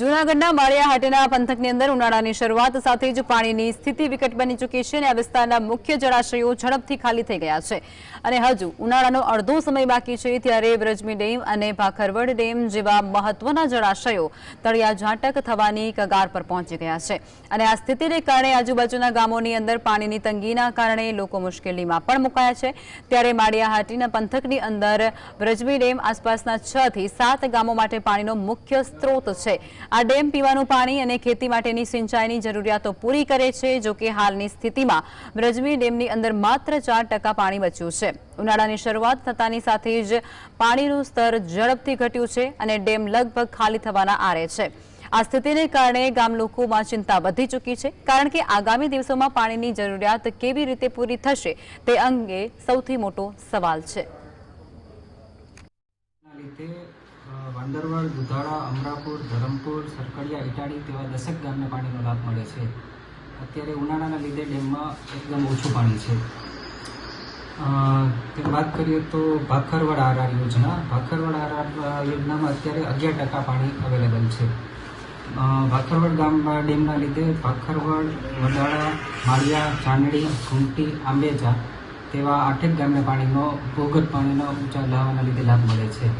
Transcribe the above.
જૂનાગઢના માળિયા હાટેના પંથકની અંદર ઉનાળાની શરૂઆત સાથે જ પાણીની સ્થિતિ વિકટ બની ચૂકી છે અને આ વિસ્તારના મુખ્ય જળાશયો ઝડપથી ખાલી થઈ ગયા છે. અને હજુ ઉનાળાનો અડધો સમય બાકી છે ત્યારે વ્રજમી ડેમ અને ભાખરવડ ડેમ જેવા મહત્વના જળાશયો તળિયા ઝાટક થવાની કગાર પર પહોંચી ગયા છે. અને આ સ્થિતિને કારણે આજુબાજુના ગામોની અંદર પાણીની તંગીના કારણે લોકો મુશ્કેલીમાં પણ મુકાયા છે. ત્યારે માળિયા હાટીના પંથકની અંદર વ્રજમી ડેમ આસપાસના છ થી સાત ગામો માટે પાણીનો મુખ્ય સ્ત્રોત છે. આ ડેમ પીવાનું પાણી અને ખેતી માટેની સિંચાઈની જરૂરિયાતો પૂરી કરે છે, જો કે હાલની સ્થિતિમાં બ્રજવી ડેમની અંદર માત્ર ચાર ટકા પાણી બચ્યું છે. ઉનાળાની શરૂઆત થતાની સાથે જ પાણીનું સ્તર ઝડપથી ઘટ્યું છે અને ડેમ લગભગ ખાલી થવાના આરે છે. આ સ્થિતિને કારણે ગામ લોકોમાં ચિંતા વધી ચૂકી છે, કારણ કે આગામી દિવસોમાં પાણીની જરૂરિયાત કેવી રીતે પૂરી થશે તે અંગે સૌથી મોટો સવાલ છે. વાંદરવડ, દુધાળા, અમરાપુર, ધરમપુર, સરકડિયા ઇટાડી તેવા દસેક ગામને પાણીનો લાભ મળે છે. અત્યારે ઉનાળાના લીધે ડેમમાં એકદમ ઓછું પાણી છે. તે વાત કરીએ તો ભાખરવડ આરઆર યોજના. ભાખરવડ આરઆર યોજનામાં અત્યારે અગિયાર ટકા પાણી અવેલેબલ છે. ભાખરવડ ગામ ડેમના લીધે ભાખરવડ વડાળા માળિયા, ચાંદડી, ઘૂંટી, આંબેજા તેવા આઠેક ગામને પાણીનો ભૂગર્ભ પાણીનો ઊંચા લાવવાના લીધે લાભ મળે છે.